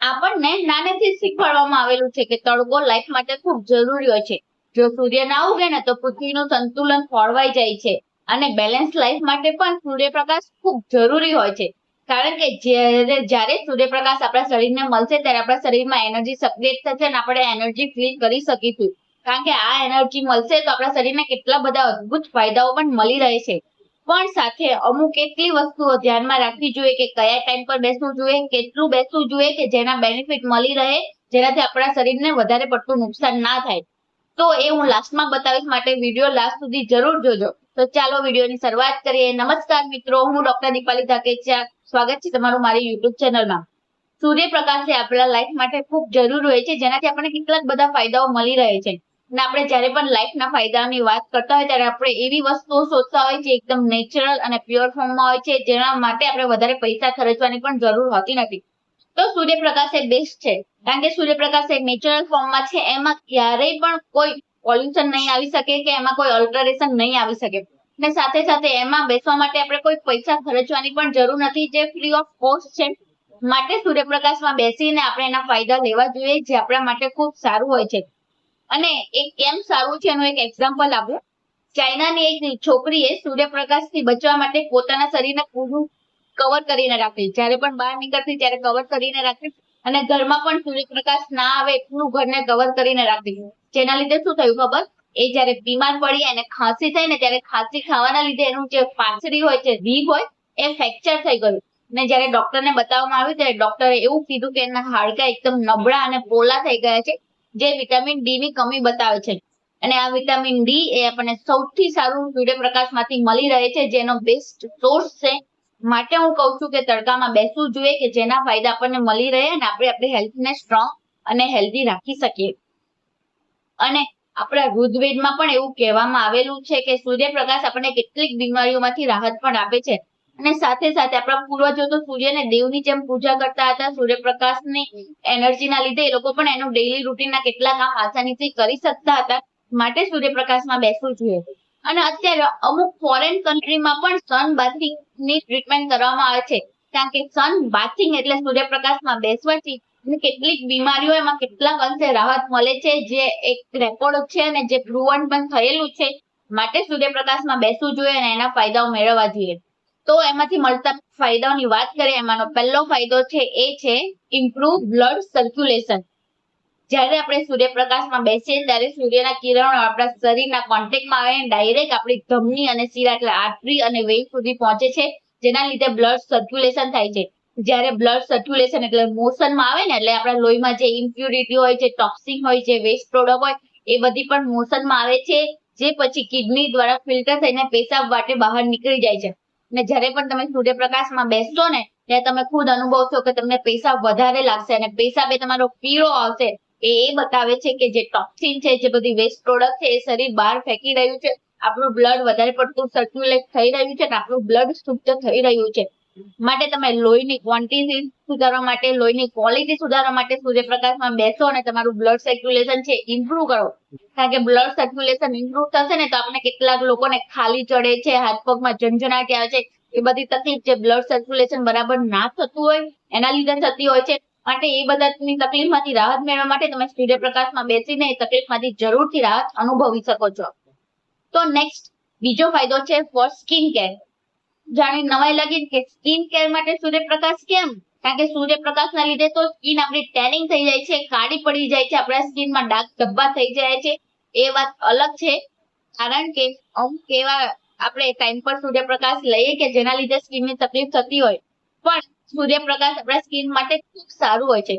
આપણને નાનેથી શીખવાડવામાં આવેલું છે કે તડકો લાઈફ માટે ખૂબ જરૂરી હોય છે. જો સૂર્ય ના ઉગે ને તો પૃથ્વીનું સંતુલન ખોરવાઈ જાય છે અને બેલેન્સ લાઈફ માટે પણ સૂર્યપ્રકાશ ખૂબ જરૂરી હોય છે. કારણ કે જ્યારે જ્યારે સૂર્યપ્રકાશ આપણા શરીરને મળશે ત્યારે આપણા શરીરમાં એનર્જી સક્રિય થશે અને આપણે એનર્જી ફીલ કરી શકીશું. કારણ કે આ એનર્જી મળશે તો આપણા શરીરને કેટલા બધા અદ્ભુત ફાયદાઓ પણ મળી રહે છે. પણ સાથે અમુક એટલી વસ્તુઓ ધ્યાનમાં રાખવી જોઈએ કે કયા ટાઈમ પર બેસવું જોઈએ, કેટલું બેસવું જોઈએ કે જેના બેનિફિટ મળી રહે, જેનાથી આપણા શરીરને વધારે પડતું નુકસાન ના થાય. તો એ હું લાસ્ટમાં બતાવીશ માટે વીડિયો લાસ્ટ સુધી જરૂર જોજો. તો ચાલો વિડીયોની શરૂઆત કરીએ. નમસ્કાર મિત્રો, હું ડોક્ટર દીપાલી ધાકેચિયા. સ્વાગત છે તમારું મારી યુટ્યુબ ચેનલમાં સૂર્યપ્રકાશ એ આપણા લાઈફ માટે ખૂબ જરૂરી હોય છે, જેનાથી આપણને કેટલાક બધા ફાયદાઓ મળી રહે છે. અને આપણે જ્યારે પણ લાઈફના ફાયદાની વાત કરતા હોય ત્યારે આપણે એવી વસ્તુઓ શોધતા હોય છે એકદમ નેચરલ અને પ્યોર ફોર્મમાં હોય છે, જેના માટે આપણે વધારે પૈસા ખર્ચવાની પણ જરૂર હોતી નથી. તો સૂર્યપ્રકાશ એ બેસ્ટ છે. કારણ કે સૂર્યપ્રકાશ એ નેચરલ ફોર્મમાં છે. એમાં ક્યારેય પણ કોઈ પોલ્યુશન નહીં આવી શકે કે એમાં કોઈ અલ્ટરેશન નહીં આવી શકે. ને સાથે સાથે એમાં બેસવા માટે આપણે કોઈ પૈસા ખર્ચવાની પણ જરૂર નથી, જે ફ્રી ઓફ કોસ્ટ છે. માટે સૂર્યપ્રકાશમાં બેસીને આપણે એના ફાયદા લેવા જોઈએ, જે આપણા માટે ખૂબ સારું હોય છે. અને એ કેમ સારું છે એનું એક એક્ઝામ્પલ આપું. ચાઇનાની એક છોકરીએ સૂર્યપ્રકાશથી બચવા માટે પોતાના શરીરને પૂરું કવર કરીને રાખ્યું જ્યારે પણ બહાર નીકળતી ત્યારે કવર કરીને રાખ્યું અને ઘરમાં પણ સૂર્યપ્રકાશ ના આવે એટલું ઘરને કવર કરીને રાખ્યું જેના લીધે શું થયું ખબર? એ જ્યારે બીમાર પડી અને ખાંસી થઈ ને ત્યારે ખાંસી ખાવાના લીધે એનું જે પાછરી હોય છે રીબ હોય, એ ફ્રેક્ચર થઈ ગયું. ને જ્યારે ડોક્ટરને બતાવવામાં આવ્યું, ત્યારે ડોક્ટરે એવું કીધું કે એના હાડકા એકદમ નબળા અને પોલા થઈ ગયા છે. જે વિટામિન ડી ની કમી બતાવે છે. અને આ વિટામિન ડી એ આપણને સૌથી સારું સૂર્યપ્રકાશમાંથી મળી રહે છે, જેનો બેસ્ટ સોર્સ છે. માટે હું કહું છું કે તડકામાં બેસવું જોઈએ કે જેના ફાયદા આપણને મળી રહે અને આપણે આપણી હેલ્થને સ્ટ્રોંગ અને હેલ્ધી રાખી શકીએ. અને આપણા ઋગ્વેદમાં પણ એવું કહેવામાં આવેલું છે કે સૂર્યપ્રકાશ આપણને કેટલીક બીમારીઓમાંથી રાહત પણ આપે છે. અને સાથે સાથે આપણા પૂર્વજો તો સૂર્યને દેવની જેમ પૂજા કરતા હતા, સૂર્યપ્રકાશની એનર્જીના લીધે એ લોકો પણ એનું ડેઈલી રૂટીનના કેટલા કામ આસાનીથી કરી શકતા હતા, માટે સૂર્યપ્રકાશમાં બેસવું જોઈએ. અને અત્યારે અમુક ફોરેન કન્ટ્રીમાં પણ સન બાથિંગની ટ્રીટમેન્ટ કરવામાં આવે છે. કારણ કે સન બાથિંગ એટલે સૂર્યપ્રકાશમાં બેસવાથી કેટલીક બીમારીઓ, એમાં કેટલાક અંશે રાહત મળે છે, જે એક રેકોર્ડ છે અને જે પ્રુવન પણ થયેલું છે, માટે સૂર્યપ્રકાશમાં બેસવું જોઈએ અને એના ફાયદાઓ મેળવવા જોઈએ. તો એમાંથી મળતા ફાયદાઓની વાત કરીએ, એમાંનો પહેલો ફાયદો છે, એ છે ઇમ્પ્રુવ બ્લડ સર્ક્યુલેશન જ્યારે આપણે સૂર્યપ્રકાશમાં બેસીએ ત્યારે સૂર્યના કિરણો આપણા શરીરના કોન્ટેક્ટમાં આવે ડાયરેક્ટ આપણી ધમની અને શિરા એટલે આર્ટરી અને વેવ સુધી પહોંચે છે, જેના લીધે બ્લડ સર્ક્યુલેશન થાય છે. જ્યારે બ્લડ સર્ક્યુલેશન એટલે મોશનમાં આવે ને એટલે આપણા લોહીમાં જે ઇમ્પ્યુરિટી હોય છે ટોક્સિન હોય છે વેસ્ટ પ્રોડક્ટ હોય, એ બધી પણ મોશનમાં આવે છે, જે પછી કિડની દ્વારા ફિલ્ટર થઈને પેશાબ વાટે બહાર નીકળી જાય છે. અને જ્યારે પણ તમે સૂર્યપ્રકાશમાં બેસશો ને, ત્યારે તમે ખુદ અનુભવશો કે તમને પૈસા વધારે લાગશે અને પૈસા બે તમારો પીળો આવશે. એ એ બતાવે છે કે જે ટોક્સિન છે, જે બધી વેસ્ટ પ્રોડક્ટ છે, એ શરીર બહાર ફેંકી રહ્યું છે. આપણું બ્લડ વધારે પડતું સર્ક્યુલેટ થઈ રહ્યું છે અને આપણું બ્લડ શુદ્ધ થઈ રહ્યું છે. માટે તમે લોહીની ક્વોન્ટિટી સુધારવા માટે, લોહીની ક્વોલિટી સુધારવા માટે સૂર્યપ્રકાશમાં બેસો અને તમારું બ્લડ સર્ક્યુલેશન છે ઇમ્પ્રુવ કરો. કારણ કે બ્લડ સર્ક્યુલેશન ઇમ્પ્રુવ થશે ને તો આપણે કેટલાક લોકોને ખાલી ચડે છે, હાથ પગમાં ઝંઝણાટી આવે છે, એ બધી તકલીફ જે બ્લડ સર્ક્યુલેશન બરાબર ના થતું હોય, એના લીધે થતી હોય છે. માટે એ બધાની તકલીફમાંથી રાહત મેળવવા માટે તમે સૂર્યપ્રકાશમાં બેસીને એ તકલીફમાંથી જરૂરથી રાહત અનુભવી શકો છો. તો નેક્સ્ટ બીજો ફાયદો છે ફોર સ્કિન કેર જાણી નવાઈ લાગી કે સ્કિન કેર માટે સૂર્યપ્રકાશ કેમ? કારણ કે સૂર્યપ્રકાશના લીધે તો સ્કિન આપણી ટેનિંગ થઈ જાય છે, કાળી પડી જાય છે, આપણા સ્કિનમાં ડાર્ક ધબ્બા થઈ જાય છે. એ વાત અલગ છે. કારણ કે અમુક એવા આપણે ટાઈમ પર સૂર્યપ્રકાશ લઈએ કે જેના લીધે સ્કિનની તકલીફ થતી હોય. પણ સૂર્યપ્રકાશ આપણા સ્કિન માટે ખૂબ સારું હોય છે.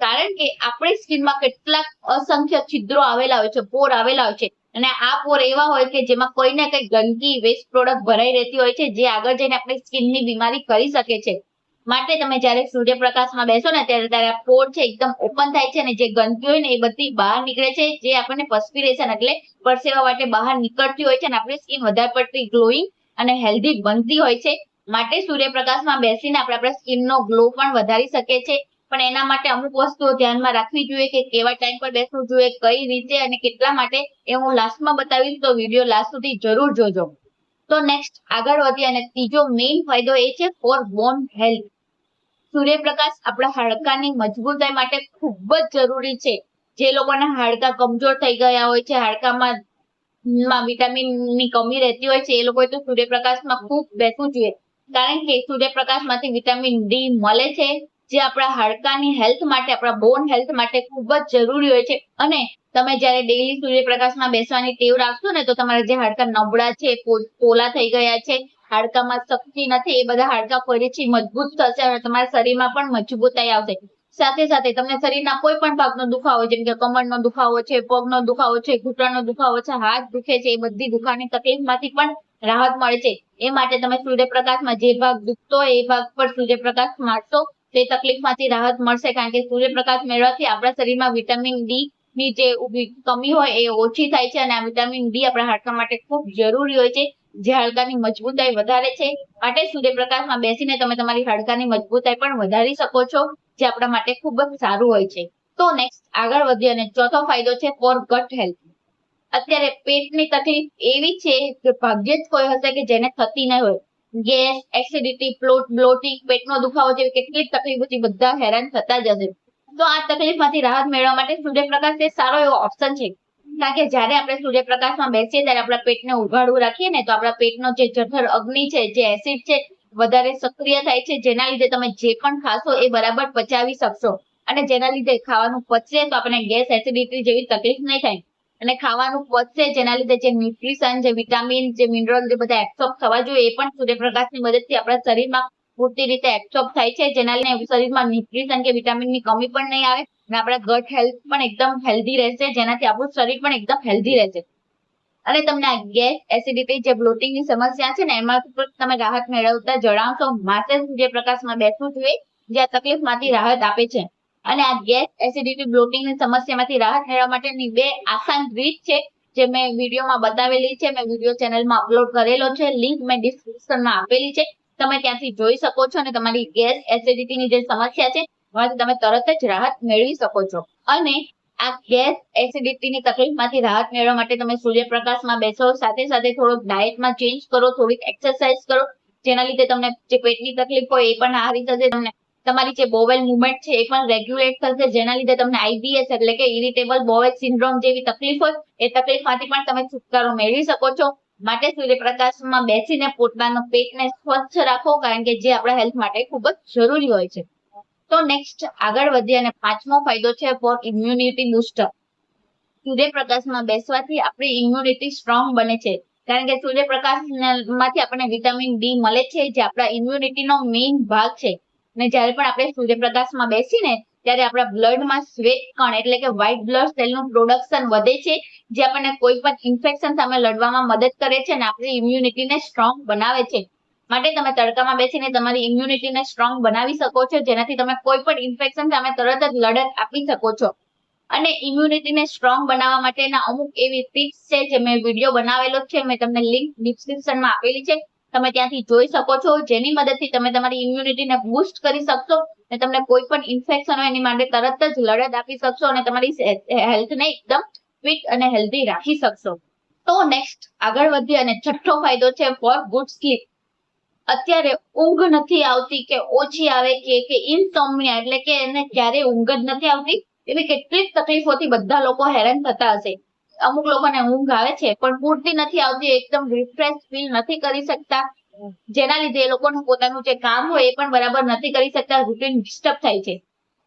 કારણ કે આપણી સ્કિનમાં કેટલાક અસંખ્ય છિદ્રો આવેલા હોય છે, પોર આવેલા હોય છે. અને આ પોર એવા હોય કે જેમાં કોઈ ને કઈ ગંદકી વેસ્ટ પ્રોડક્ટ ભરાઈ રહેતી હોય છે, જે આગળ જઈને આપણી સ્કિનની બીમારી કરી શકે છે. માટે તમે જ્યારે સૂર્યપ્રકાશમાં બેસો ને ત્યારે ત્યારે આ પોર છે એકદમ ઓપન થાય છે અને જે ગંદકી હોય ને એ બધી બહાર નીકળે છે, જે આપણને પસ્પિરેશન એટલે પરસેવા માટે બહાર નીકળતી હોય છે અને આપણી સ્કિન વધારે પડતી ગ્લોઈંગ અને હેલ્ધી બનતી હોય છે. માટે સૂર્યપ્રકાશમાં બેસીને આપણે આપણા સ્કિનનો ગ્લો પણ વધારી શકીએ છીએ. પણ એના માટે અમુક વસ્તુઓ ધ્યાનમાં રાખવી જોઈએ કે કેવા ટાઈમ પર બેસવું જોઈએ, કઈ રીતે અને કેટલા માટે એ હું લાસ્ટમાં બતાવીશ, તો વીડિયો લાસ્ટ સુધી જરૂર જોજો. તો નેક્સ્ટ આગળ વધીએ અને ત્રીજો મેઇન ફાયદો એ છે ફોર બોન હેલ્થ સૂર્યપ્રકાશ આપણા હાડકાની મજબૂતાઈ માટે ખૂબ જ જરૂરી છે. જે લોકોના હાડકા કમજોર થઈ ગયા હોય છે, હાડકામાં માં વિટામિનની કમી રહેતી હોય છે, એ લોકોએ તો સૂર્યપ્રકાશમાં ખૂબ બેસવું જોઈએ. કારણ કે સૂર્યપ્રકાશમાંથી વિટામિન ડી મળે છે. જે આપણા હાડકાની હેલ્થ માટે, આપણા બોન હેલ્થ માટે ખૂબ જ જરૂરી હોય છે. અને તમે જ્યારે ડેઈલી સૂર્યપ્રકાશમાં બેસવાની ટેવ રાખશો ને, તો તમારા જે હાડકા નબળા છે પોલા થઈ ગયા છે, હાડકામાં શક્તિ નથી, એ બધા હાડકા ફરીથી મજબૂત થશે અને તમારા શરીરમાં પણ મજબૂતાઈ આવશે. સાથે સાથે તમને શરીરના કોઈ પણ ભાગનો દુખાવો, જેમ કે કમરનો દુખાવો છે, પગનો દુખાવો છે, ઘૂંટણનો દુખાવો છે, હાથ દુખે છે, એ બધી દુખાવાની તકલીફમાંથી પણ રાહત મળે છે. એ માટે તમે સૂર્યપ્રકાશમાં જે ભાગ દુખતો હોય, એ ભાગ પર સૂર્યપ્રકાશ મારશો. તે તકલીફમાંથી રાહત મળશે કારણ કે સૂર્યપ્રકાશ મેળવવાથી આપણા શરીરમાં વિટામિન ડી ની જે કમી હોય એ ઓછી થાય છે અને આ વિટામિન ડી આપણા હાડકા માટે ખૂબ જરૂરી હોય છે. જે હાડકાની મજબૂતાઈ વધારે છે. માટે સૂર્યપ્રકાશમાં બેસીને તમે તમારી હાડકાની મજબૂતાઈ પણ વધારી શકો છો, જે આપણા માટે ખૂબ જ સારું હોય છે. તો નેક્સ્ટ આગળ વધીએ અને ચોથો ફાયદો છે ફોર ગટ હેલ્થ અત્યારે પેટની તકલીફ એવી છે કે ભાગ્યે જ કોઈ હશે કે જેને થતી ન હોય. ગેસ એસિડિટી પ્લોટ બ્લોટિંગ પેટનો દુખાવો જેવી કેટલીક તકલીફોથી બધા હેરાન થતા જ હશે. તો આ તકલીફમાંથી રાહત મેળવવા માટે સૂર્યપ્રકાશ એ સારો એવો ઓપ્શન છે. કારણ કે જ્યારે આપણે સૂર્યપ્રકાશમાં બેસીએ ત્યારે આપણા પેટને ઉઘાડું રાખીએ ને, તો આપણા પેટનો જે જઠર અગ્નિ છે, જે એસિડ છે, વધારે સક્રિય થાય છે. જેના લીધે તમે જે પણ ખાશો એ બરાબર પચાવી શકશો. અને જેના લીધે ખાવાનું પચશે તો આપણને ગેસ એસિડિટી જેવી તકલીફ નહીં થાય. અને ખાવાનું પચશે જેના લીધે જે ન્યુટ્રિશન જે વિટામિન જે મિનરલ જે બધા એબ્સોર્બ થવા જોઈએ, એ પણ સૂર્યપ્રકાશની મદદથી આપણા શરીરમાં પૂરતી રીતે એબ્સોર્બ થાય છે, જેના લીધે શરીરમાં ન્યુટ્રિશન કે વિટામિનની કમી પણ નહીં આવે અને આપણા ગટ હેલ્થ પણ એકદમ હેલ્ધી રહેશે, જેનાથી આપણું શરીર પણ એકદમ હેલ્ધી રહેશે. અને તમને આ ગેસ એસિડિટી જે બ્લોટિંગની સમસ્યા છે ને, એમાંથી પણ તમે રાહત મેળવતા જણાવશો. માટે સૂર્યપ્રકાશમાં બેસવું જોઈએ, જે આ તકલીફમાંથી રાહત આપે છે. અને આ ગેસ એસિડિટી બ્લોટિંગની સમસ્યામાંથી રાહત મેળવવા માટેની બે આસાન રીત છે, જે મેં વિડીયોમાં બતાવેલી છે. મેં વીડિયો ચેનલમાં અપલોડ કરેલો છે. લિંક મેં ડિસ્ક્રિપ્શનમાં આપેલી છે. તમે ત્યાંથી જોઈ શકો છો અને તમારી ગેસ એસિડિટીની જે સમસ્યા છે, એમાંથી તમે તરત જ રાહત મેળવી શકો છો. અને આ ગેસ એસિડિટીની તકલીફમાંથી રાહત મેળવવા માટે તમે સૂર્યપ્રકાશમાં બેસો, સાથે સાથે થોડોક ડાયટમાં ચેન્જ કરો, થોડીક એક્સરસાઇઝ કરો. જેના લીધે તમને જે પેટની તકલીફ હોય એ પણ આ રીતે તમને તમારી જે બોવેલ મુવમેન્ટ છે એ પણ રેગ્યુલેટ થશે, જેના લીધે તમને આઈબીએસ એટલે કે ઇરિટેબલ બોવેલ સિન્ડ્રોમ જેવી તકલીફ હોય, એ તકલીફમાંથી પણ તમે છુટકારો મેળવી શકો છો. માટે સૂર્યપ્રકાશમાં બેસીને પોતાના પેટને સ્વચ્છ રાખો, કારણ કે જે આપણા હેલ્થ માટે ખૂબ જ જરૂરી હોય છે. તો નેક્સ્ટ આગળ વધીએ અને પાંચમો ફાયદો છે ફોર ઇમ્યુનિટી બુસ્ટર સૂર્યપ્રકાશમાં બેસવાથી આપણી ઇમ્યુનિટી સ્ટ્રોંગ બને છે. કારણ કે સૂર્યપ્રકાશમાંથી આપણને વિટામિન ડી મળે છે, જે આપણા ઇમ્યુનિટીનો મેઇન ભાગ છે. અને જ્યારે પણ આપણે સૂર્યપ્રકાશમાં બેસીને ત્યારે આપણા બ્લડમાં શ્વેત કણ એટલે કે વ્હાઇટ બ્લડ સેલનું પ્રોડક્શન વધે છે, જે આપણને કોઈ પણ ઇન્ફેક્શન સામે લડવામાં મદદ કરે છે અને આપણી ઇમ્યુનિટીને સ્ટ્રોંગ બનાવે છે. માટે તમે તડકામાં બેસીને તમારી ઇમ્યુનિટીને સ્ટ્રોંગ બનાવી શકો છો, જેનાથી તમે કોઈ પણ ઇન્ફેક્શન સામે તરત જ લડત આપી શકો છો. અને ઇમ્યુનિટીને સ્ટ્રોંગ બનાવવા માટેના અમુક એવી ટિપ્સ છે, જે મેં વીડિયો બનાવેલો છે, મેં તમને લિંક ડિસ્ક્રિપ્શનમાં આપેલી છે. તમે ત્યાંથી જોઈ શકો છો, જેની મદદથી તમે તમારી ઇમ્યુનિટીને બૂસ્ટ કરી શકશો અને તમને કોઈ પણ ઇન્ફેક્શન હોય એની માટે તરત જ લડત આપી શકશો અને તમારી હેલ્થને એકદમ ફિટ અને હેલ્ધી રાખી શકશો. તો નેક્સ્ટ આગળ વધીએ અને છઠ્ઠો ફાયદો છે ફોર ગુડ સ્લીપ અત્યારે ઊંઘ નથી આવતી કે ઓછી આવે કે કે ઇન્સોમનિયા એટલે કે એને ક્યારે ઊંઘ જ નથી આવતી એવી કેટલીક તકલીફોથી બધા લોકો હેરાન થતા હશે. અમુક લોકોને ઊંઘ આવે છે, પણ પૂરતી નથી આવતી, એકદમ રિફ્રેશ ફીલ નથી કરી શકતા. જેના લીધે એ લોકોનું પોતાનું જે કામ હોય એ પણ બરાબર નથી કરી શકતા રૂટીન ડિસ્ટર્બ થાય છે.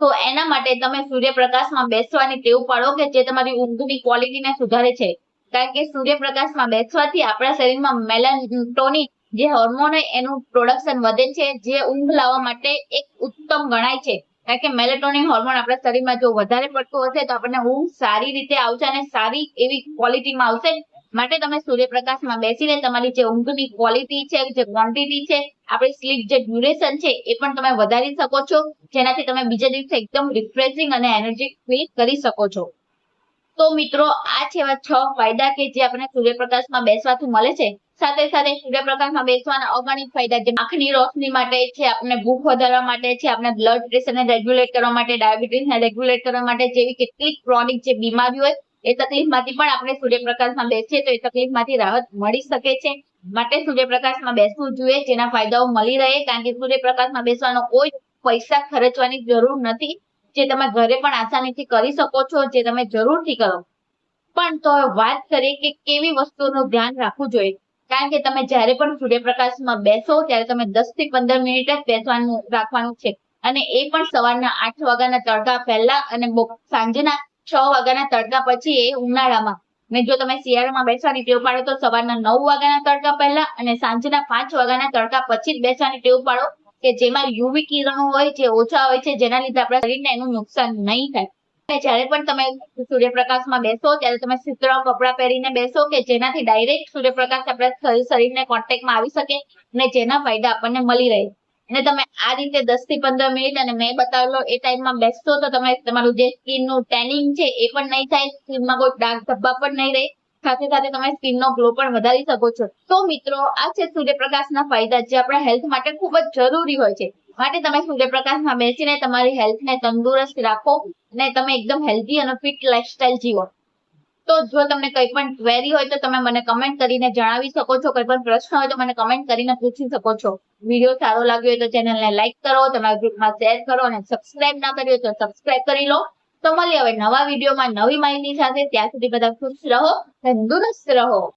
તો એના માટે તમે સૂર્યપ્રકાશમાં બેસવાની ટેવ પાડો કે જે તમારી ઊંઘની ક્વોલિટીને સુધારે છે. કારણ કે સૂર્યપ્રકાશમાં બેસવાથી આપણા શરીરમાં મેલાટોનિન જે હોર્મોન હોય એનું પ્રોડક્શન વધે છે, જે ઊંઘ લાવવા માટે એક ઉત્તમ ગણાય છે. કારણ કે મેલેટોનિન હોર્મોન આપણા શરીરમાં જો વધારે પડતું હશે તો આપણને ઊંઘ સારી રીતે આવશે અને સારી એવી ક્વોલિટીમાં આવશે. માટે તમે સૂર્યપ્રકાશમાં બેસીને તમારી જે ઊંઘની ક્વોલિટી છે, જે ક્વોન્ટિટી છે, આપણી સ્લીપ જે ડ્યુરેશન છે, એ પણ તમે વધારી શકો છો. જેનાથી તમે બીજા દિવસે એકદમ રિફ્રેશિંગ અને એનર્જી ફીલ કરી શકો છો. તો મિત્રો, આ છે એવા છ ફાયદા કે જે આપણને સૂર્યપ્રકાશમાં બેસવાથી મળે છે. સાથે સાથે સૂર્યપ્રકાશમાં બેસવાના અગણિત ફાયદા જે આંખની રોશની માટે છે આપણે ભૂખ વધારવા માટે છે આપણે બ્લડ પ્રેશરને રેગ્યુલેટ કરવા માટે ડાયાબિટીસને રેગ્યુલેટ કરવા માટે જેવી કેટલીક ક્રોનિક જે બીમારી હોય, એ તકલીફમાંથી પણ આપણે સૂર્યપ્રકાશમાં બેસીએ તો એ તકલીફમાંથી રાહત મળી શકે છે. માટે સૂર્યપ્રકાશમાં બેસવું જોઈએ, જેના ફાયદાઓ મળી રહે, કારણ કે સૂર્યપ્રકાશમાં બેસવાનો કોઈ પૈસા ખર્ચવાની જરૂર નથી. જે તમે ઘરે પણ આસાનીથી કરી શકો છો, જે તમે જરૂરથી કરો. પણ તો વાત કરીએ કે કેવી વસ્તુનું ધ્યાન રાખવું જોઈએ. કારણ કે તમે જ્યારે પણ સૂર્યપ્રકાશમાં બેસો, ત્યારે તમે દસથી પંદર મિનિટ જ બેસવાનું, રાખવાનું છે. અને એ પણ સવારના આઠ વાગ્યાના તડકા પહેલા અને સાંજના છ વાગ્યાના તડકા પછી એ ઉનાળામાં. ને જો તમે શિયાળામાં બેસવાની ટેવ પાડો તો સવારના નવ વાગ્યાના તડકા પહેલા અને સાંજના પાંચ વાગ્યાના તડકા પછી જ બેસવાની ટેવ પાડો. કે જેમાં યુવી કિરણો હોય જે ઓછા હોય છે, જેના લીધે આપણા શરીરને એનું નુકસાન નહીં થાય. અને જ્યારે પણ તમે સૂર્યપ્રકાશમાં બેસો, ત્યારે તમે સુતરાઉ કપડાં પહેરીને બેસો કે જેનાથી ડાયરેક્ટ સૂર્યપ્રકાશ આપણા શરીરને કોન્ટેક્ટમાં આવી શકે અને જેના ફાયદા આપણને મળી રહે. અને તમે આ રીતે દસથી પંદર મિનિટ અને મેં બતાવેલો એ ટાઈમમાં બેસશો તો તમે, તમારું જે સ્કીનનું ટેનિંગ છે એ પણ નહીં થાય, સ્કીનમાં કોઈ ડાર્ક ધબ્બા પણ નહીં રહે. સાથે સાથે તમે સ્કિનનો ગ્લો પણ વધારી શકો છો. તો મિત્રો, આ છે સૂર્યપ્રકાશના ફાયદા જે આપણા હેલ્થ માટે ખૂબ જ જરૂરી હોય છે. માટે તમે સૂર્યપ્રકાશમાં બેસીને તમારી હેલ્થને તંદુરસ્ત રાખો અને તમે એકદમ હેલ્ધી અને ફિટ લાઈફસ્ટાઈલ જીવો. તો જો તમને કંઈ પણ ક્વેરી હોય તો તમે મને કમેન્ટ કરીને જણાવી શકો છો. કંઈ પણ પ્રશ્ન હોય તો મને કમેન્ટ કરીને પૂછી શકો છો. વીડિયો સારો લાગ્યો હોય તો ચેનલને લાઈક કરો, તમારા ગ્રુપમાં શેર કરો અને સબસ્ક્રાઇબ ના કર્યો તો સબસ્ક્રાઇબ કરી લો. તો મળીએ હવે નવા વિડીયોમાં નવી માહિતી સાથે. ત્યાં સુધી બધા ખુશ રહો તંદુરસ્ત રહો.